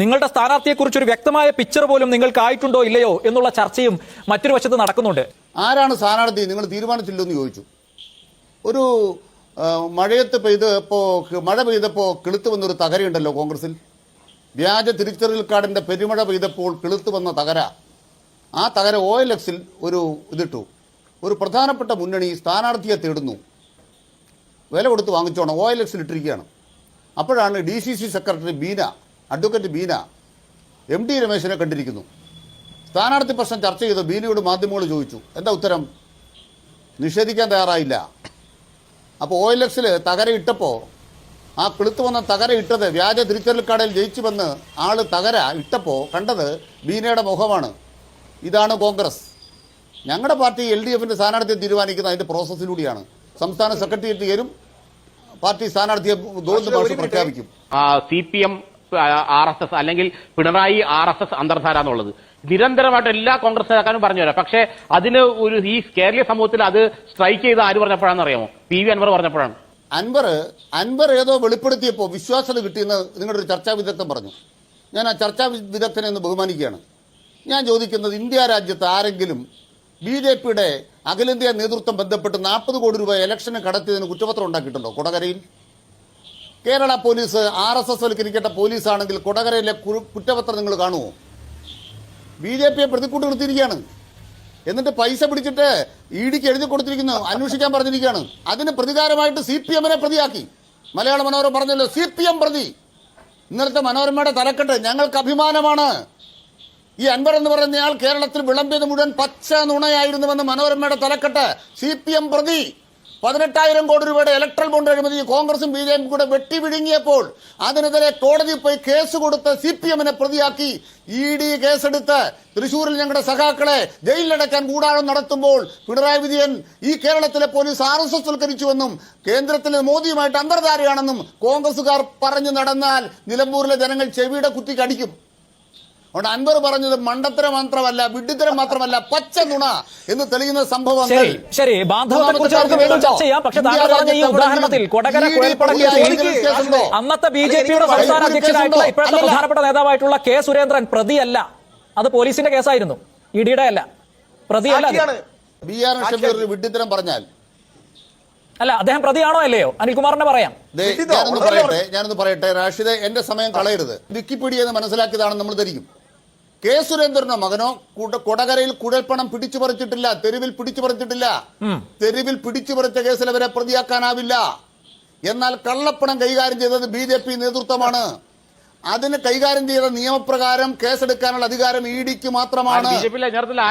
നിങ്ങളുടെ സ്ഥാനാർത്ഥിയെക്കുറിച്ച് ഒരു വ്യക്തമായ പിക്ചർ പോലും നിങ്ങൾക്ക് ആയിട്ടുണ്ടോ ഇല്ലയോ എന്നുള്ള ചർച്ചയും മറ്റൊരു വശത്ത് നടക്കുന്നുണ്ട്. ആരാണ് സ്ഥാനാർത്ഥി നിങ്ങൾ തീരുമാനിച്ചില്ലോ എന്ന് ചോദിച്ചു. ഒരു മഴയത്ത് പെയ്തപ്പോ മഴ പെയ്തപ്പോ കിളുത്തു വന്നൊരു തകരയുണ്ടല്ലോ കോൺഗ്രസിൽ വ്യാജ തിരിച്ചറിയൽ കാർഡിന്റെ പെരുമഴ പെയ്തപ്പോൾ കിളുത്തു വന്ന തകര. ആ തകര ഒ എൽ എക്സിൽ ഒരു ഇതിട്ടു. ഒരു പ്രധാനപ്പെട്ട മുന്നണി സ്ഥാനാർത്ഥിയെ തേടുന്നു. വില കൊടുത്ത് വാങ്ങിച്ചോണം. ഒ എൽ എക്സിൽ ഇട്ടിരിക്കുകയാണ്. അപ്പോഴാണ് D C C secretary Beena advocate Beena M T രമേശിനെ കണ്ടിരിക്കുന്നു. സ്ഥാനാർത്ഥി പ്രശ്നം ചർച്ച ചെയ്ത് ബീനയോട് മാധ്യമങ്ങൾ ചോദിച്ചു. എന്താ ഉത്തരം? നിഷേധിക്കാൻ തയ്യാറായില്ല. അപ്പോൾ ഒ എൽ എക്സിൽ തകര ഇട്ടപ്പോൾ ആ കിളുത്ത് വന്ന തകര ഇട്ടത് വ്യാജ തിരിച്ചറിയൽ കാർഡിൽ ജയിച്ചു വന്ന് ആൾ തകര ഇട്ടപ്പോൾ കണ്ടത് ബീനയുടെ മുഖമാണ്. ഇതാണ് കോൺഗ്രസ്. ഞങ്ങളുടെ പാർട്ടി എൽ ഡി എഫിന്റെ സ്ഥാനാർത്ഥിയെ തീരുമാനിക്കുന്ന അതിന്റെ പ്രോസസ്സിലൂടെയാണ്. സംസ്ഥാന സെക്രട്ടേറിയറ്റ് ചേരും പാർട്ടി സ്ഥാനാർത്ഥിയെ പ്രഖ്യാപിക്കും. C P M R S S അല്ലെങ്കിൽ പിണറായി ആർ എസ് എസ് അന്തർധാര എന്നുള്ളത്. നിരന്തരമായിട്ട് എല്ലാ കോൺഗ്രസ് നേതാക്കാനും പറഞ്ഞു തരാം പക്ഷേ അതിന് ഒരു ഈ കേരളീയ സമൂഹത്തിൽ അത് സ്ട്രൈക്ക് ചെയ്ത് ആര് പറഞ്ഞപ്പോഴാണെന്ന് അറിയാമോ പി വി അൻവർ പറഞ്ഞപ്പോഴാണ്. അൻവർ അൻവർ ഏതോ വെളിപ്പെടുത്തിയപ്പോൾ വിശ്വാസത കിട്ടിയെന്ന് നിങ്ങളുടെ ഒരു ചർച്ചാ വിദഗ്ധൻ പറഞ്ഞു. ഞാൻ ആ ചർച്ചാ വിദഗ്ധനെ ഒന്ന് ബഹുമാനിക്കുകയാണ്. ഞാൻ ചോദിക്കുന്നത് ഇന്ത്യ രാജ്യത്ത് ആരെങ്കിലും ബി ജെ പിയുടെ അഖിലേന്ത്യാ നേതൃത്വം ബന്ധപ്പെട്ട് നാൽപ്പത് കോടി രൂപ ഇലക്ഷന് കടത്തിയതിന് കുറ്റപത്രം ഉണ്ടാക്കിയിട്ടുണ്ടോ? കൊടകരയിൽ? Kerala police R S S വൽക്കരിക്കേണ്ട പോലീസാണെങ്കിൽ കൊടകരയിലെ കുറ്റപത്രം നിങ്ങൾ കാണുമോ ബി ജെ പിയെ പ്രതിക്കൂട്ട് നിർത്തിയിരിക്കുകയാണ്. എന്നിട്ട് പൈസ പിടിച്ചിട്ട് ഇ ഡിക്ക് എഴുതി കൊടുത്തിരിക്കുന്നു അന്വേഷിക്കാൻ പറഞ്ഞിരിക്കുകയാണ്. അതിന് പ്രതികാരമായിട്ട് സി പി എമ്മിനെ പ്രതിയാക്കി. മലയാള മനോരമ പറഞ്ഞല്ലോ സി പി എം പ്രതി. ഇന്നലത്തെ മനോരമയുടെ തലക്കെട്ട് ഞങ്ങൾക്ക് അഭിമാനമാണ്. ഈ അൻവർ എന്ന് പറയുന്നയാൾ കേരളത്തിൽ വിളമ്പിയത് മുഴുവൻ പച്ച നുണയായിരുന്നുവെന്ന് മനോരമയുടെ തലക്കെട്ട് സി പി എം പ്രതി. പതിനെട്ടായിരം കോടി രൂപയുടെ ഇലക്ട്രൽ ബോണ്ട് അഴിമതി കോൺഗ്രസും ബി ജെ പി കൂടെ വെട്ടി വിഴുങ്ങിയപ്പോൾ അതിനെതിരെ കോടതി പോയി കേസ് കൊടുത്ത് സി പി എമ്മിനെ പ്രതിയാക്കി ഇ ഡി കേസെടുത്ത് തൃശൂരിൽ ഞങ്ങളുടെ സഖാക്കളെ ജയിലിലടക്കാൻ കൂടാരം നടത്തുമ്പോൾ പിണറായി വിജയൻ ഈ കേരളത്തിലെ പോലീസ് ആർ എസ് എസ് വൽക്കരിച്ചുവെന്നും കേന്ദ്രത്തിലെ മോദിയുമായിട്ട് അന്തർധാരയാണെന്നും കോൺഗ്രസുകാർ പറഞ്ഞു നടന്നാൽ നിലമ്പൂരിലെ ജനങ്ങൾ ചെവിയുടെ കുത്തി അടിക്കും അതുകൊണ്ട് അൻവർ പറഞ്ഞത് മണ്ടത്തരം മാത്രമല്ല വിഡിത്തരം മാത്രമല്ല പച്ച നുണ എന്ന് തെളിയുന്ന സംഭവം ശരി ഉദാഹരണത്തിൽ കൊടകര അന്നത്തെ ബി ജെ പിയുടെ സംസ്ഥാന അധ്യക്ഷനായിട്ടുള്ള ഇപ്പോഴത്തെ പ്രധാനപ്പെട്ട നേതാവായിട്ടുള്ള കെ സുരേന്ദ്രൻ പ്രതിയല്ല. അത് പോലീസിന്റെ കേസായിരുന്നു. ഇഡിയുടെ ഡിയുടെ അല്ല. പ്രതിയല്ല. ബി ആർ ഷബീർ ഒരു പറഞ്ഞാൽ. അല്ല അദ്ദേഹം പ്രതിയാണോ അല്ലയോ? അനിൽകുമാറിനെ പറയാം. ഞാനൊന്ന് പറയട്ടെ ഞാനൊന്ന് പറയട്ടെ. രാഷിദ് എന്റെ സമയം കളയരുത്. വിക്കിപീഡിയ എന്ന് മനസ്സിലാക്കിയതാണ് നമ്മൾ ധരിക്കും. കെ സുരേന്ദ്രനോ മകനോ കൊടകരയിൽ കുഴൽപ്പണം പിടിച്ചു പറിച്ചിട്ടില്ല തെരുവിൽ പിടിച്ചു പറിച്ചിട്ടില്ല. തെരുവിൽ പിടിച്ചു പറിച്ച കേസിൽ അവരെ പ്രതിയാക്കാനാവില്ല. എന്നാൽ കള്ളപ്പണം കൈകാര്യം ചെയ്തത് ബി ജെ പി നേതൃത്വമാണ്. അതിന് കൈകാര്യം ചെയ്ത നിയമപ്രകാരം കേസെടുക്കാനുള്ള അധികാരം ഇ ഡിക്ക് മാത്രമാണ്.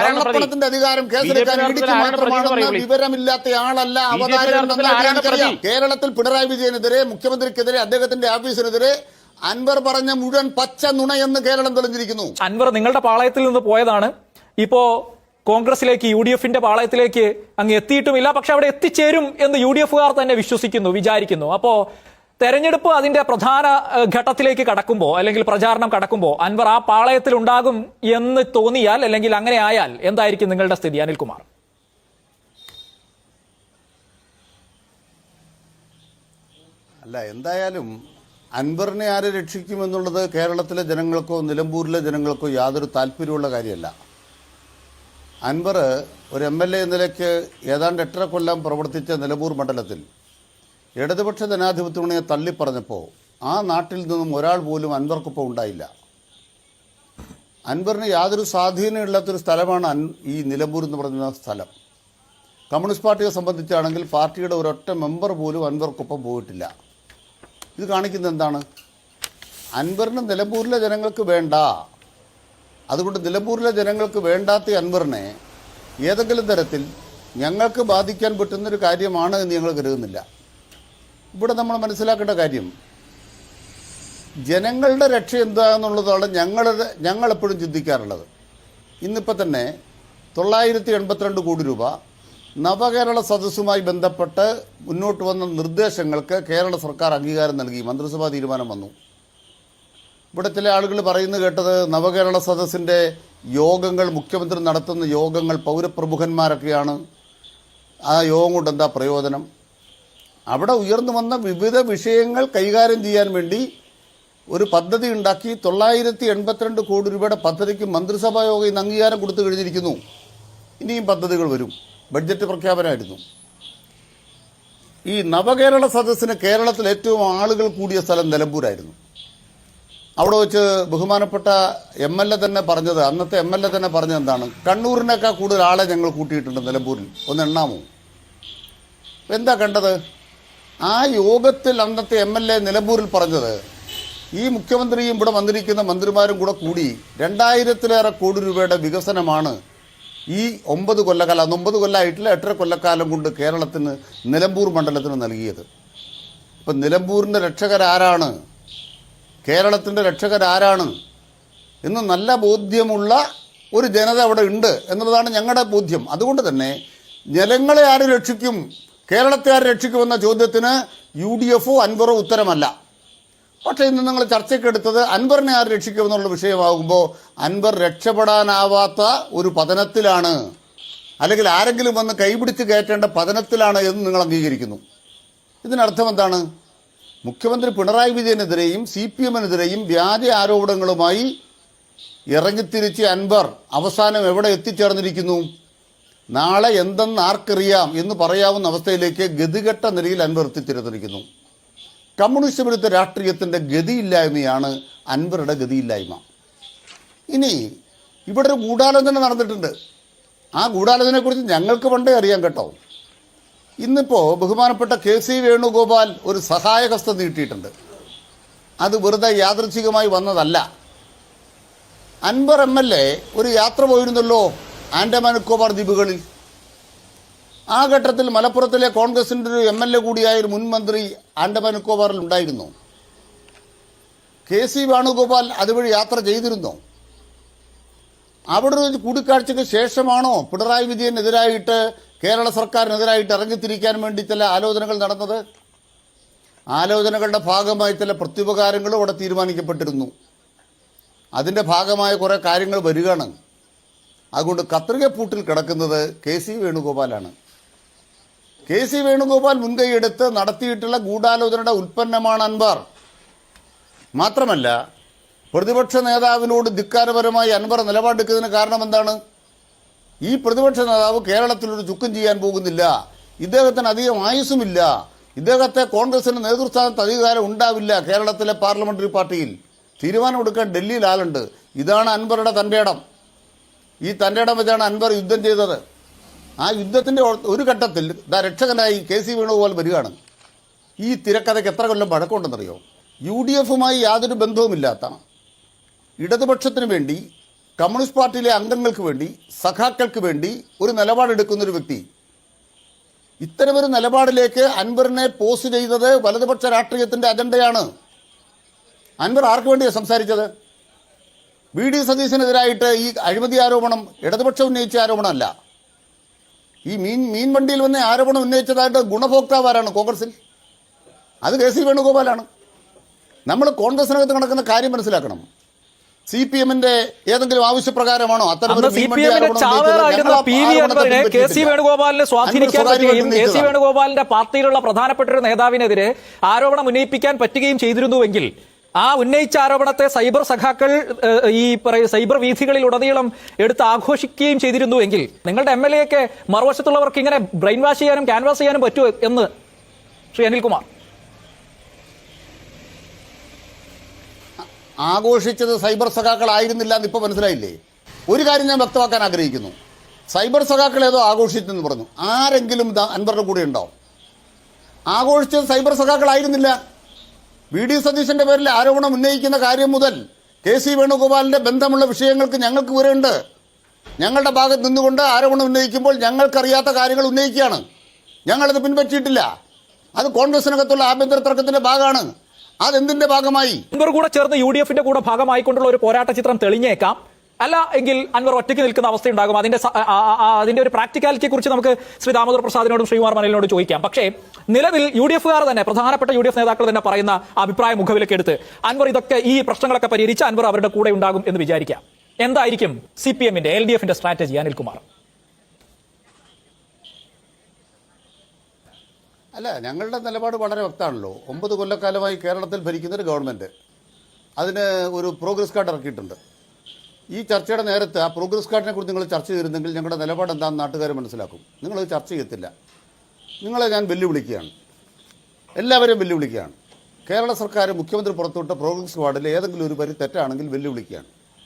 കള്ളപ്പണത്തിന്റെ അധികാരം കേസെടുക്കാൻ ഇ ഡിക്ക് മാത്രമാണെന്ന് വിവരമില്ലാത്ത ആളല്ല അവതാരം? കേരളത്തിൽ പിണറായി വിജയനെതിരെ മുഖ്യമന്ത്രിക്കെതിരെ അദ്ദേഹത്തിന്റെ ഓഫീസിനെതിരെ അൻവർ പറഞ്ഞ മുഴുവൻ പച്ച എന്ന് കേരളം തെളിഞ്ഞിരിക്കുന്നു. അൻവർ നിങ്ങളുടെ പാളയത്തിൽ നിന്ന് പോയതാണ്. ഇപ്പോ കോൺഗ്രസിലേക്ക് യു ഡി എഫിന്റെ പാളയത്തിലേക്ക് അങ്ങ് എത്തിയിട്ടുമില്ല. പക്ഷെ അവിടെ എത്തിച്ചേരും എന്ന് യു ഡി എഫുകാർ തന്നെ വിശ്വസിക്കുന്നു വിചാരിക്കുന്നു. അപ്പോ തെരഞ്ഞെടുപ്പ് അതിന്റെ പ്രധാന ഘട്ടത്തിലേക്ക് കടക്കുമ്പോൾ അല്ലെങ്കിൽ പ്രചാരണം കടക്കുമ്പോൾ അൻവർ ആ പാളയത്തിൽ ഉണ്ടാകും എന്ന് തോന്നിയാൽ അല്ലെങ്കിൽ അങ്ങനെ ആയാൽ എന്തായിരിക്കും നിങ്ങളുടെ സ്ഥിതി അനിൽകുമാർ? അല്ല എന്തായാലും അൻവറിനെ ആരെ രക്ഷിക്കുമെന്നുള്ളത് കേരളത്തിലെ ജനങ്ങൾക്കോ നിലമ്പൂരിലെ ജനങ്ങൾക്കോ യാതൊരു താല്പര്യമുള്ള കാര്യമല്ല. അൻവർ ഒരു എം എൽ എ നിലയ്ക്ക് ഏതാണ്ട് എട്ടര കൊല്ലം പ്രവർത്തിച്ച നിലമ്പൂർ മണ്ഡലത്തിൽ ഇടതുപക്ഷ ജനാധിപത്യമണിയെ തള്ളിപ്പറഞ്ഞപ്പോൾ ആ നാട്ടിൽ നിന്നും ഒരാൾ പോലും അൻവർക്കൊപ്പം ഉണ്ടായില്ല. അൻവറിന് യാതൊരു സ്വാധീനമില്ലാത്തൊരു സ്ഥലമാണ് അൻ ഈ നിലമ്പൂർ എന്ന് പറയുന്ന സ്ഥലം. കമ്മ്യൂണിസ്റ്റ് പാർട്ടിയെ സംബന്ധിച്ചാണെങ്കിൽ പാർട്ടിയുടെ ഒരൊറ്റ മെമ്പർ പോലും അൻവർക്കൊപ്പം പോയിട്ടില്ല. ഇത് കാണിക്കുന്നത് എന്താണ്? അൻവറിന് നിലമ്പൂരിലെ ജനങ്ങൾക്ക് വേണ്ട. അതുകൊണ്ട് നിലമ്പൂരിലെ ജനങ്ങൾക്ക് വേണ്ടാത്ത അൻവറിനെ ഏതെങ്കിലും തരത്തിൽ ഞങ്ങൾക്ക് ബാധിക്കാൻ പറ്റുന്നൊരു കാര്യമാണ് എന്ന് ഞങ്ങൾ കരുതുന്നില്ല. ഇവിടെ നമ്മൾ മനസ്സിലാക്കേണ്ട കാര്യം ജനങ്ങളുടെ രക്ഷ എന്താണെന്നുള്ളതാണ് ഞങ്ങളുടെ ഞങ്ങളെപ്പോഴും ചിന്തിക്കാറുള്ളത്. ഇന്നിപ്പോൾ തന്നെ തൊള്ളായിരത്തി എൺപത്തിരണ്ട് കോടി രൂപ നവകേരള സദസ്സുമായി ബന്ധപ്പെട്ട് മുന്നോട്ട് വന്ന നിർദ്ദേശങ്ങൾക്ക് കേരള സർക്കാർ അംഗീകാരം നൽകി. മന്ത്രിസഭാ തീരുമാനം വന്നു. ഇവിടെ ചില ആളുകൾ പറയുന്നത് കേട്ടത് നവകേരള സദസ്സിന്റെ യോഗങ്ങൾ മുഖ്യമന്ത്രി നടത്തുന്ന യോഗങ്ങൾ പൗരപ്രമുഖന്മാരൊക്കെയാണ്. ആ യോഗം കൊണ്ട് എന്താ പ്രയോജനം? അവിടെ ഉയർന്നു വന്ന വിവിധ വിഷയങ്ങൾ കൈകാര്യം ചെയ്യാൻ വേണ്ടി ഒരു പദ്ധതി ഉണ്ടാക്കി. തൊള്ളായിരത്തി എൺപത്തിരണ്ട് കോടി രൂപയുടെ പദ്ധതിക്ക് മന്ത്രിസഭാ യോഗം ഇന്ന് അംഗീകാരം കൊടുത്തു കഴിഞ്ഞിരിക്കുന്നു. ഇനിയും പദ്ധതികൾ വരും. ബഡ്ജറ്റ് പ്രഖ്യാപനമായിരുന്നു. ഈ നവകേരള സദസ്സിന് കേരളത്തിൽ ഏറ്റവും ആളുകൾ കൂടിയ സ്ഥലം നിലമ്പൂരായിരുന്നു. അവിടെ വെച്ച് ബഹുമാനപ്പെട്ട എം എൽ എ തന്നെ പറഞ്ഞത് അന്നത്തെ എം എൽ എ തന്നെ പറഞ്ഞത് എന്താണ്? കണ്ണൂരിനേക്കാൾ കൂടുതൽ ആളെ ഞങ്ങൾ കൂട്ടിയിട്ടുണ്ട് നിലമ്പൂരിൽ. ഒന്ന് എണ്ണാമോ? എന്താ കണ്ടത്? ആ യോഗത്തിൽ അന്നത്തെ എം എൽ എ നിലമ്പൂരിൽ പറഞ്ഞത് ഈ മുഖ്യമന്ത്രിയും ഇവിടെ വന്നിരിക്കുന്ന മന്ത്രിമാരും കൂടെ കൂടി രണ്ടായിരത്തിലേറെ കോടി രൂപയുടെ വികസനമാണ് ഈ ഒമ്പത് കൊല്ലക്കാലം ഒമ്പത് കൊല്ലമായിട്ടില്ല എട്ടര കൊല്ലക്കാലം കൊണ്ട് കേരളത്തിന് നിലമ്പൂർ മണ്ഡലത്തിന് നൽകിയത്. ഇപ്പം നിലമ്പൂരിന്റെ രക്ഷകരാരാണ്? കേരളത്തിന്റെ രക്ഷകരാരാണ്? എന്ന് നല്ല ബോധ്യമുള്ള ഒരു ജനത അവിടെ ഉണ്ട് എന്നുള്ളതാണ് ഞങ്ങളുടെ ബോധ്യം. അതുകൊണ്ട് തന്നെ ജനങ്ങളെ ആര് രക്ഷിക്കും? കേരളത്തെ ആര് രക്ഷിക്കുമെന്ന ചോദ്യത്തിന് യു ഡി എഫോ അൻവറോ ഉത്തരമല്ല. പക്ഷേ ഇന്ന് നിങ്ങൾ ചർച്ചയ്ക്കെടുത്തത് അൻവറിനെ ആര് രക്ഷിക്കുമെന്നുള്ള വിഷയമാകുമ്പോൾ അൻവർ രക്ഷപ്പെടാനാവാത്ത ഒരു പതനത്തിലാണ്. അല്ലെങ്കിൽ ആരെങ്കിലും വന്ന് കൈപിടിച്ച് കയറ്റേണ്ട പതനത്തിലാണ് എന്ന് നിങ്ങൾ അംഗീകരിക്കുന്നു. ഇതിനർത്ഥം എന്താണ്? മുഖ്യമന്ത്രി പിണറായി വിജയനെതിരെയും സി പി എമ്മിനെതിരെയും വ്യാജ ആരോപണങ്ങളുമായി ഇറങ്ങിത്തിരിച്ച് അൻവർ അവസാനം എവിടെ എത്തിച്ചേർന്നിരിക്കുന്നു? നാളെ എന്തെന്ന് ആർക്കറിയാം എന്ന് പറയാവുന്ന അവസ്ഥയിലേക്ക് ഗതികെട്ട നിലയിൽ അൻവർ എത്തിച്ചേർന്നിരിക്കുന്നു. കമ്മ്യൂണിസ്റ്റ് വിരുദ്ധ രാഷ്ട്രീയത്തിന്റെ ഗതിയില്ലായ്മയാണ് അൻവറുടെ ഗതിയില്ലായ്മ. ഇനി ഇവിടെ ഒരു ഗൂഢാലോചന നടന്നിട്ടുണ്ട്. ആ ഗൂഢാലോചനയെക്കുറിച്ച് ഞങ്ങൾക്ക് പണ്ടേ അറിയാം കേട്ടോ. ഇന്നിപ്പോൾ ബഹുമാനപ്പെട്ട കെ സി വേണുഗോപാൽ ഒരു സഹായഹസ്തം നീട്ടിയിട്ടുണ്ട്. അത് വെറുതെ യാദൃച്ഛികമായി വന്നതല്ല. അൻവർ എം എൽ എ ഒരു യാത്ര പോയിരുന്നല്ലോ ആൻഡമാൻ നിക്കോബാർ ദ്വീപുകളിൽ. ആ ഘട്ടത്തിൽ മലപ്പുറത്തിലെ കോൺഗ്രസിന്റെ ഒരു എം എൽ എ കൂടിയായ ഒരു മുൻ മന്ത്രി ആൻഡമാൻ നിക്കോബാറിൽ ഉണ്ടായിരുന്നു. കെ സി വേണുഗോപാൽ അതുവഴി യാത്ര ചെയ്തിരുന്നു. അവിടെ ഒരു കൂടിക്കാഴ്ചയ്ക്ക് ശേഷമാണോ പിണറായി വിജയനെതിരായിട്ട് കേരള സർക്കാരിനെതിരായിട്ട് ഇറങ്ങിത്തിരിക്കാൻ വേണ്ടി ചില ആലോചനകൾ നടന്നത്? ആലോചനകളുടെ ഭാഗമായി ചില പ്രത്യുപകാരങ്ങളും അവിടെ തീരുമാനിക്കപ്പെട്ടിരുന്നു. അതിന്റെ ഭാഗമായ കുറേ കാര്യങ്ങൾ വരികയാണ്. അതുകൊണ്ട് കത്രികപ്പൂട്ടിൽ കിടക്കുന്നത് കെ സി വേണുഗോപാലാണ്. കെ സി വേണുഗോപാൽ മുൻകൈയെടുത്ത് നടത്തിയിട്ടുള്ള ഗൂഢാലോചനയുടെ ഉൽപ്പന്നമാണ് അൻവാർ. മാത്രമല്ല പ്രതിപക്ഷ നേതാവിനോട് ധിക്കാരപരമായി അൻവർ നിലപാടെടുക്കുന്നതിന് കാരണം എന്താണ്? ഈ പ്രതിപക്ഷ നേതാവ് കേരളത്തിലൊരു ചുക്കും ചെയ്യാൻ പോകുന്നില്ല. ഇദ്ദേഹത്തിന് അധികം ആയുസ്സുമില്ല. ഇദ്ദേഹത്തെ കോൺഗ്രസിന് നേതൃസ്ഥാനത്ത് അധികാരം ഉണ്ടാവില്ല കേരളത്തിലെ പാർലമെന്ററി പാർട്ടിയിൽ. തീരുമാനമെടുക്കാൻ ഡൽഹിയിൽ ആളുണ്ട്. ഇതാണ് അൻവറുടെ തന്റെ ഇടം. ഈ തന്റെ ഇടം വെച്ചാണ് അൻവർ യുദ്ധം ചെയ്തത്. ആ യുദ്ധത്തിന്റെ ഒരു ഘട്ടത്തിൽ ഇതാ രക്ഷകനായി കെ സി വേണുഗോപാൽ വരികയാണ്. ഈ തിരക്കഥയ്ക്ക് എത്ര കൊല്ലം പഴക്കമുണ്ടെന്നറിയോ? യു ഡി എഫുമായി യാതൊരു ബന്ധവുമില്ലാത്ത ഇടതുപക്ഷത്തിന് വേണ്ടി കമ്മ്യൂണിസ്റ്റ് പാർട്ടിയിലെ അംഗങ്ങൾക്ക് വേണ്ടി സഖാക്കൾക്ക് വേണ്ടി ഒരു നിലപാടെടുക്കുന്ന ഒരു വ്യക്തി. ഇത്തരമൊരു നിലപാടിലേക്ക് അൻവറിനെ പോസ്റ്റ് ചെയ്തത് വലതുപക്ഷ രാഷ്ട്രീയത്തിന്റെ അജണ്ടയാണ്. അൻവർ ആർക്ക് വേണ്ടിയാണ് സംസാരിച്ചത്? വി ഡി സതീശനെതിരായിട്ട് ഈ അഴിമതി ആരോപണം ഇടതുപക്ഷം ഉന്നയിച്ച ആരോപണമല്ല. ഈ മീൻ മീൻ വണ്ടിയിൽ വന്ന് ആരോപണം ഉന്നയിച്ചതായിട്ട് ഗുണഭോക്താവ് ആരാണ് കോൺഗ്രസിൽ. അത് കെ സി വേണുഗോപാലാണ്. നമ്മൾ കോൺഗ്രസിനകത്ത് നടക്കുന്ന കാര്യം മനസ്സിലാക്കണം. സി പി എമ്മിന്റെ ഏതെങ്കിലും ആവശ്യപ്രകാരമാണോ അത്തരം കെ സി വേണുഗോപാലിനെ സ്വാധീനിക്കാൻ പറ്റുകയും കെ സി വേണുഗോപാലിന്റെ പാർട്ടിയിലുള്ള പ്രധാനപ്പെട്ട ഒരു നേതാവിനെതിരെ ആരോപണം ഉന്നയിപ്പിക്കാൻ പറ്റുകയും ചെയ്തിരുന്നുവെങ്കിൽ ആ ഉന്നയിച്ച ആരോപണത്തെ സൈബർ സഖാക്കൾ ഈ സൈബർ വീഥികളിൽ ഉടനീളം എടുത്ത് ആഘോഷിക്കുകയും ചെയ്തിരുന്നു എങ്കിൽ നിങ്ങളുടെ എം എൽ എ ഒക്കെ മറുവശത്തുള്ളവർക്ക് ഇങ്ങനെ ബ്രെയിൻ വാഷ് ചെയ്യാനും ക്യാൻവാസ് ചെയ്യാനും പറ്റുമോ എന്ന് ശ്രീ അനിൽകുമാർ. ആഘോഷിച്ചത് സൈബർ സഖാക്കളായിരുന്നില്ല എന്ന് ഇപ്പോൾ മനസ്സിലായില്ലേ? ഒരു കാര്യം ഞാൻ വ്യക്തമാക്കാൻ ആഗ്രഹിക്കുന്നു. സൈബർ സഖാക്കൾ ഏതോ ആഘോഷിച്ചെന്ന് പറഞ്ഞു. ആരെങ്കിലും ഇത് കൂടെ ഉണ്ടോ ആഘോഷിച്ചത് സൈബർ സഖാക്കളായിരുന്നില്ല. വി ഡി സതീശന്റെ പേരിൽ ആരോപണം ഉന്നയിക്കുന്ന കാര്യം മുതൽ കെ സി വേണുഗോപാലിന്റെ ബന്ധമുള്ള വിഷയങ്ങൾക്ക് ഞങ്ങൾക്ക് വിവരമുണ്ട്. ഞങ്ങളുടെ ഭാഗത്ത് നിന്നുകൊണ്ട് ആരോപണം ഉന്നയിക്കുമ്പോൾ ഞങ്ങൾക്കറിയാത്ത കാര്യങ്ങൾ ഉന്നയിക്കുകയാണ്. ഞങ്ങളത് പിൻപറ്റിയിട്ടില്ല. അത് കോൺഗ്രസിനകത്തുള്ള ആഭ്യന്തര തർക്കത്തിന്റെ ഭാഗമാണ്. അതെന്തിന്റെ ഭാഗമായി? കൂടെ ചേർന്ന് യു ഡി എഫിന്റെ കൂടെ ഭാഗമായിക്കൊണ്ടുള്ള ഒരു പോരാട്ട ചിത്രം തെളിഞ്ഞേക്കാം. അല്ല എങ്കിൽ അൻവർ ഒറ്റയ്ക്ക് നിൽക്കുന്ന അവസ്ഥ ഉണ്ടാകും. അതിന്റെ അതിന്റെ ഒരു പ്രാക്ടിക്കാലിറ്റിയെ കുറിച്ച് നമുക്ക് ശ്രീ ദാമോദർ പ്രസാദിനോടും ശ്രീകുമാർ മനലിനോടും ചോദിക്കാം. പക്ഷേ നിലവിൽ യു ഡി എഫുകാർ തന്നെ പ്രധാനപ്പെട്ട യു ഡി എഫ് നേതാക്കൾ തന്നെ പറയുന്ന അഭിപ്രായ മുഖവിലേക്ക് എടുത്ത് അൻവർ ഇതൊക്കെ ഈ പ്രശ്നങ്ങളൊക്കെ പരിഹരിച്ച് അൻവർ അവരുടെ കൂടെ ഉണ്ടാകും എന്ന് വിചാരിക്കാം. എന്തായിരിക്കും സി പി എമ്മിന്റെ എൽ ഡി എഫിന്റെ സ്ട്രാറ്റജി അനിൽകുമാർ? അല്ല ഞങ്ങളുടെ നിലപാട് വളരെ വ്യക്തമാണല്ലോ. ഒമ്പത് കൊല്ലക്കാലമായി കേരളത്തിൽ ഭരിക്കുന്ന ഒരു ഗവൺമെന്റ് അതിന് ഒരു പ്രോഗ്രസ് കാർഡ് ഇറക്കിയിട്ടുണ്ട്. ഈ ചർച്ചയുടെ നേരത്തെ ആ പ്രോഗ്രസ് കാർഡിനെ കുറിച്ച് നിങ്ങൾ ചർച്ച ചെയ്തിരുന്നെങ്കിൽ ഞങ്ങളുടെ നിലപാട് എന്താണെന്ന് നാട്ടുകാർ മനസ്സിലാക്കും. നിങ്ങളത് ചർച്ച ചെയ്യത്തില്ല. നിങ്ങളെ ഞാൻ വെല്ലുവിളിക്കുകയാണ്. എല്ലാവരെയും വെല്ലുവിളിക്കുകയാണ്. കേരള സർക്കാർ മുഖ്യമന്ത്രി പുറത്തുവിട്ട പ്രോഗ്രസ് കാർഡിൽ ഏതെങ്കിലും ഒരു പരി തെറ്റാണെങ്കിൽ വെല്ലുവിളിക്കുകയാണ്.